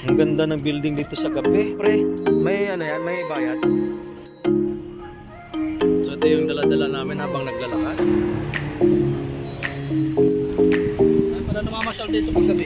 Ang ganda ng building dito sa gabi. Pre, may ano yan, may bayad. So ito yung dala-dala namin habang naglalakad. Ay, para namamasyal dito paggabi.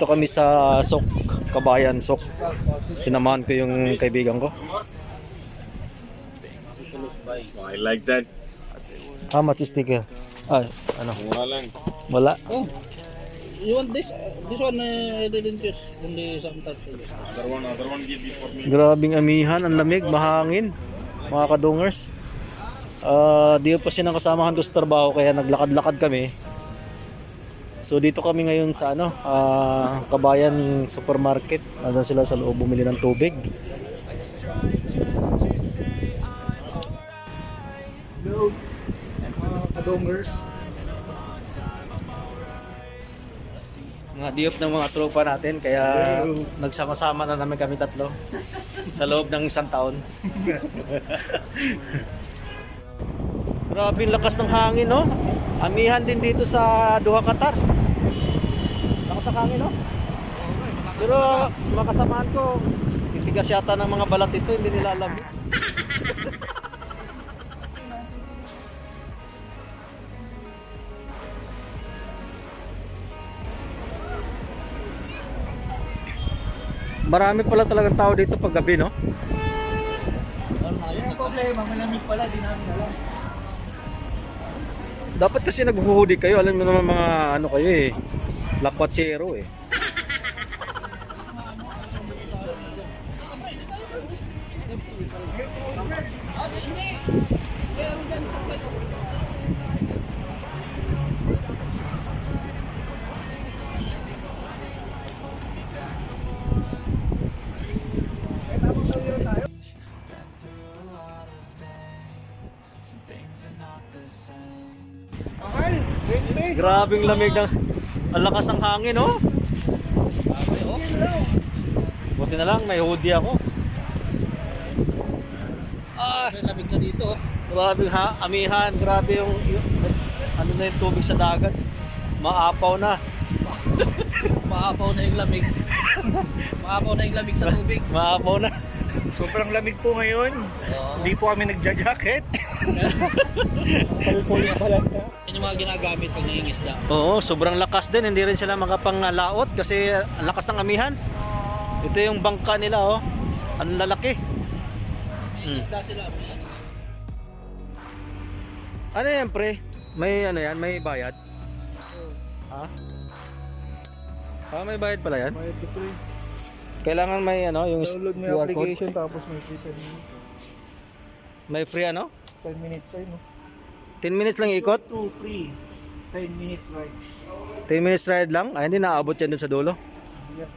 Dito kami sa Sok, Kabayan Sok. Sinamahan ko yung kaibigan ko. I like that. How much is ticket? Ah, ano? Mura lang. Wala. Oh, you want this? Uh, this one uh, I didn't choose. Only sometimes. Other one, other one give me for me. Grabing amihan, ang lamig, mahangin. Mga kadungers. Ah, di pa siya kasamahan ko sa trabaho kaya naglakad-lakad kami. So dito kami ngayon sa ano, ah, Kabayan Supermarket. Nandun sila sa loob bumili ng tubig. Hello, mga kadungers. Mga diop ng mga tropa natin kaya nagsama-sama na namin kami tatlo sa loob ng isang taon. Grabe lakas ng hangin, no? Amihan din dito sa Duha, Qatar. Lakas ng hangin, no? Pero makasamaan ko, titigas yata ng mga balat ito, hindi nila alam. Marami pala talagang tao dito pag gabi, no? Ayun, problema, malamig pala, di namin alam. Dapat kasi naghuhudi kayo, alam mo naman mga ano kayo eh. Lapatsero eh. Grabing lamig ng ang lakas ng hangin, oh. Buti na lang, may hoodie ako. Ah, May lamig na dito. oh. grabe ha, amihan, grabe yung, yung ano na yung tubig sa dagat. Maapaw na. Maapaw na yung lamig. Maapaw na yung lamig sa tubig. Maapaw na. Sobrang lamig po ngayon. Hindi po kami nagja-jacket. Full pala na. Yan yung mga ginagamit pag nangingisda. Oo, sobrang lakas din. Hindi rin sila makapanglaot kasi ang lakas ng amihan. Ito yung bangka nila, oh. Ang lalaki. Nangingisda sila. Yan. Ano yan, pre? May ano yan? May bayad? Ha? Ah, may bayad pala yan? Bayad ko po eh. Kailangan may ano, yung Download mo QR yung code. application tapos may free 10 minutes. May free ano? 10 minutes ay no? 10 minutes lang ikot? 2, free. 10 minutes ride. 10 minutes ride lang? Ay, hindi naabot yan dun sa dulo. Yeah.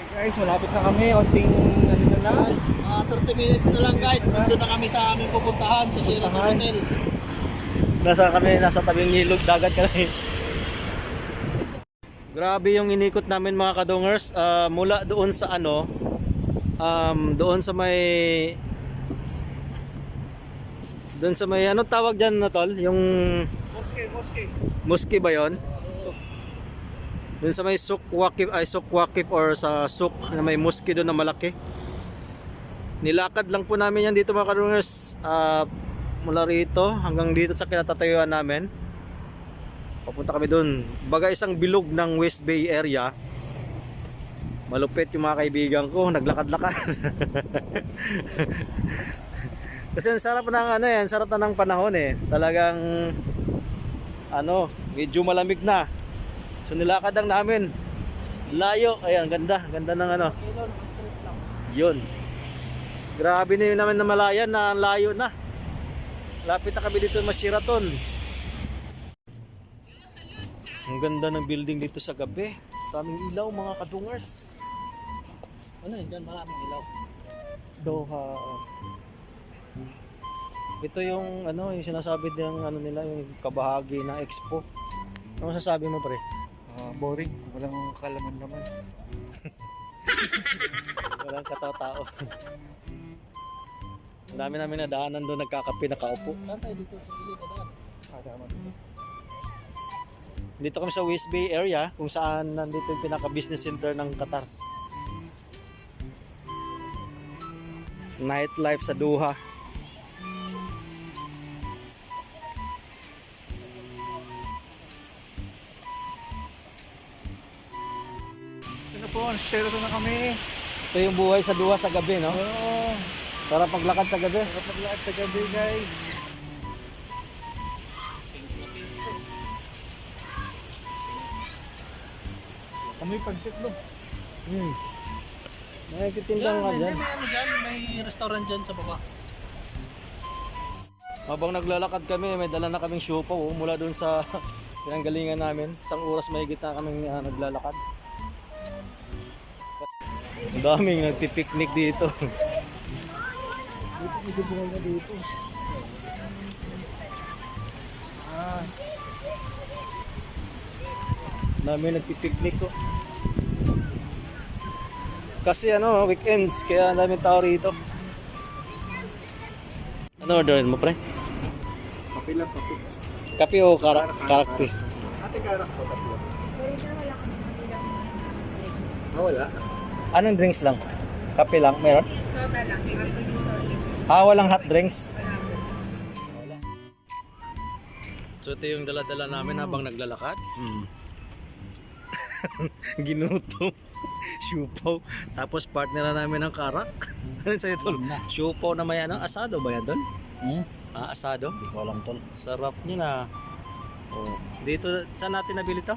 Hi guys, malapit na kami. Onting ano na lang. Guys, mga 30 minutes na lang guys. Nandun na kami sa aming pupuntahan sa Sheraton. Hotel. Nasa kami, nasa tabing ilog, dagat kami. Grabe yung inikot namin mga kadongers. Ah, mula doon sa ano, um, doon sa may doon sa may ano tawag dyan na tol? Yung Moske, moske. Muski ba yon? Doon sa may Suk Wakif ay Suk Wakif or sa Suk na may muski doon na malaki. Nilakad lang po namin yan dito mga kadungers ah, mula rito hanggang dito sa kinatatayuan namin. Papunta kami doon. Baga isang bilog ng West Bay area. Malupit yung mga kaibigan ko, naglakad-lakad. Kasi ang sarap ng ano yan, sarap na ng panahon eh. Talagang ano, medyo malamig na. So nilakad lang namin. Layo, ayan, ganda, ganda ng ano. Yun. Grabe na yun namin na malayan na ang layo na. Lapit na kami dito sa Sheraton. Ang ganda ng building dito sa gabi. Daming ilaw mga kadungers. Ano yun dyan? Maraming ilaw. Doha. Ito yung ano, yung sinasabi ng ano nila, yung kabahagi ng expo. Ano sasabi mo pre? Ah, boring. Walang kalaman naman. Walang katao-tao. Ang dami namin nadaanan doon nagkakape nakaupo. Saan tayo dito sa gilid? Ano? Ah, tama. Dito kami sa West Bay area kung saan nandito yung pinaka-business center ng Qatar. Nightlife sa Doha. Ito po, share na kami. Ito yung buhay sa Doha sa gabi, no? Oo. Sarap maglakad sa gabi. Kapag lahat sa gabi guys. Kami pansit lo. Hmm. Ka may, dyan. may ano dyan. May restaurant dyan sa baba. Habang naglalakad kami, may dala na kaming siopaw oh, mula doon sa pinanggalingan namin. Isang oras may na kaming ah, naglalakad. Ang daming nagpipiknik dito. dito dito. Ah, Dami nagpipiknik ko. Kasi ano, weekends, kaya ang daming tao rito. Ano orderin mo, pre? kape lang kape. Kape o kara karakti? Ate karak po tatlo. Ah, wala. Anong drinks lang? Kape lang, meron? Soda lang? Ah, walang hot drinks? So ito yung dala-dala namin habang naglalakad. Hmm. Ginutom. Siupaw. Tapos partner na namin ng karak. Ano sa'yo tol? Siupaw na may ano? Asado ba yan tol? Hmm? Ah, asado? Hindi ko alam tol. Sarap niya na. Oh. Dito, saan natin nabili to?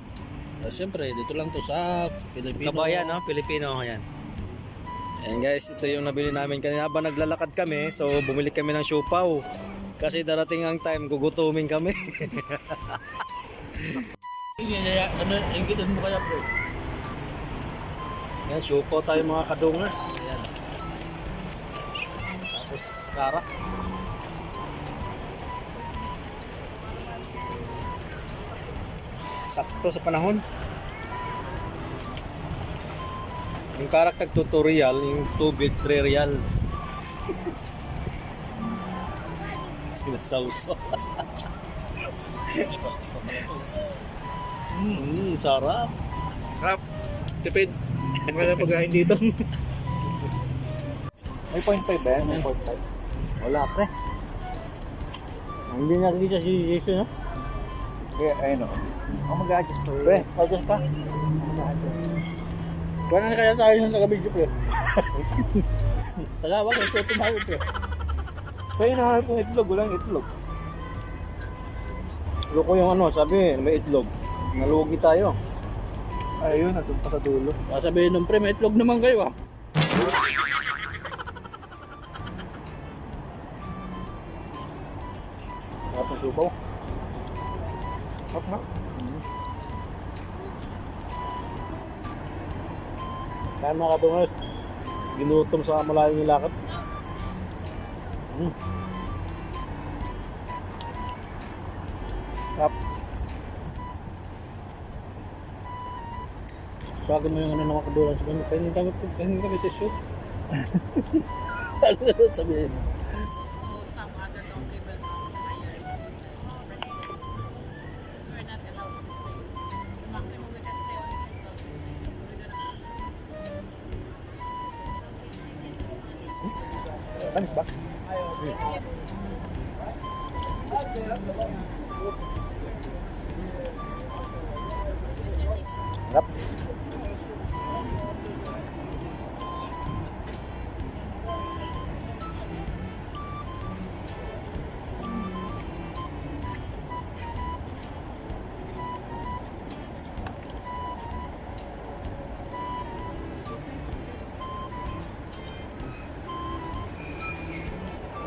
Uh, Siyempre, dito lang to sa Pilipino. Kabayan, no? Pilipino, ayan. Ayan guys, ito yung nabili namin kanina habang naglalakad kami. So, bumili kami ng siopaw. Kasi darating ang time, gugutumin kami. Kaya, ano, inggitan mo kaya bro? Ayan, siopaw tayo mga kadungers. Ayan. Tapos, karak. Sakto sa panahon. Yung karak nag-tutorial, yung tubig 3 real. Sinasawsaw. Mm, sarap. Sarap. Tipid. Wala pagkain dito. May point 5 ba yan? May point 5. Wala pre. Hindi nakikita si Jason, no? Kaya, ayun o. Ako mag-adjust po. Pre, adjust ka. Wala na kaya tayo yung taga-video pre. Tagawag, ito tumayo pre. Kaya hinahanap ng itlog. Walang itlog. Loko yung ano, sabi, may itlog. Nalugi tayo. Ayun, nandun pa sa dulo. Sasabihin ng pre, may itlog naman kayo ah. Sarap ng subaw. Hop nga. Kaya mga katungos, ginutom sa malayong nilakad. Mm. Sarap. Bago mo yung ano ng makadulan sa kanya, pahingin kami, pahingin kami tissue. Sabihin. So, some other donkey will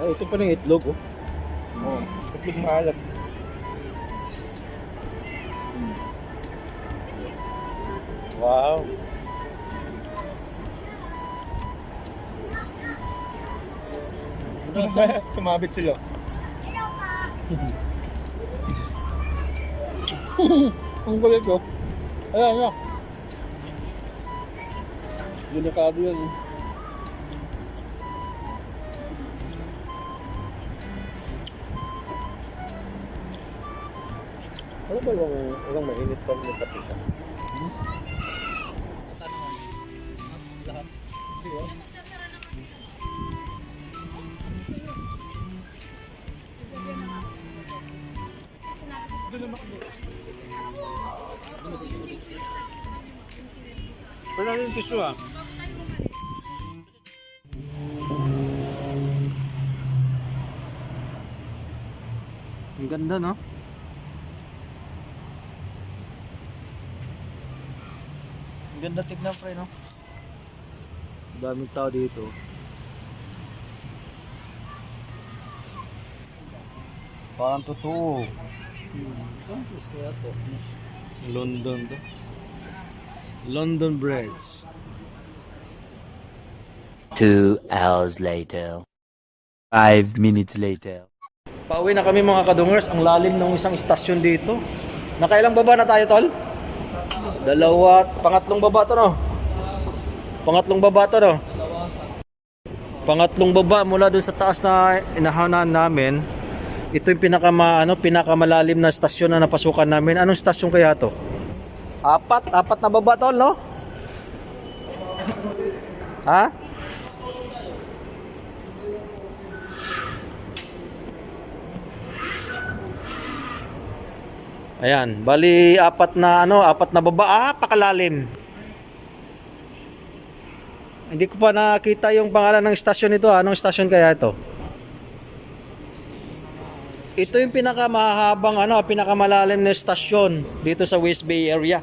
Ay, ito pa ng itlog, oh. Oo. Itlog maalat. Wow. Sumabit sila. Ang galit ko. Ayan, ayan. Delikado yan eh. Yung walang mainit pa ng kapita? Lahat. Wala rin tissue ah. Ang ganda no? Ang ganda tignan pre no? Daming tao dito. Parang totoo. Campus kaya to. London to. London Breads. Two hours later. Five minutes later. Pauwi na kami mga kadungers. Ang lalim ng isang istasyon dito. Nakailang baba na tayo, tol? Dalawa. Pangatlong baba to, no? Pangatlong baba to, no? Pangatlong baba mula dun sa taas na inahanan namin. Ito yung pinaka ano, pinakamalalim na istasyon na napasukan namin. Anong istasyon kaya to? Apat, apat na baba tol, no? Ha? Ayan, bali apat na ano, apat na baba, ah, pakalalim. Hindi ko pa nakita yung pangalan ng istasyon nito. ah. Anong istasyon kaya ito? Ito yung pinakamahabang ano, pinakamalalim na istasyon dito sa West Bay area.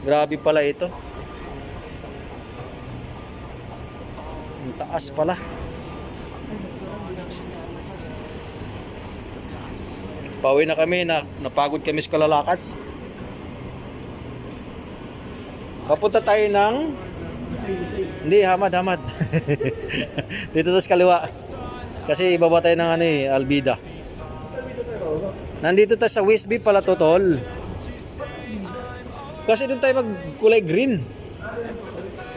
Grabe pala ito. Ang taas pala. Pauwi na kami, na, napagod kami sa kalalakad. Papunta tayo ng... Hindi, hamad, hamad. Dito sa kaliwa. Kasi ibaba tayo ng ano eh, Albida. Nandito tayo sa West pala to, tol. Kasi doon tayo magkulay green.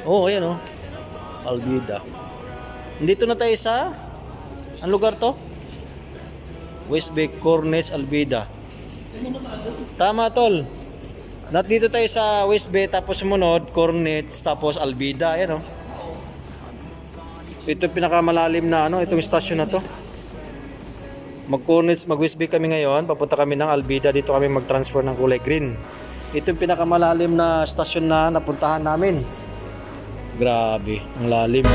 Oo, oh, ayan oh. Albida. Nandito na tayo sa... Ang lugar to? West Bay Cornets Albida. Tama tol. Nat dito tayo sa West Bay tapos sumunod Cornets tapos Albida ayan oh. Ito pinakamalalim na ano itong stasyon na to. Mag Cornets mag West Bay kami ngayon, papunta kami ng Albida dito kami mag-transfer ng kulay green. Ito pinakamalalim na stasyon na napuntahan namin. Grabe, ang lalim.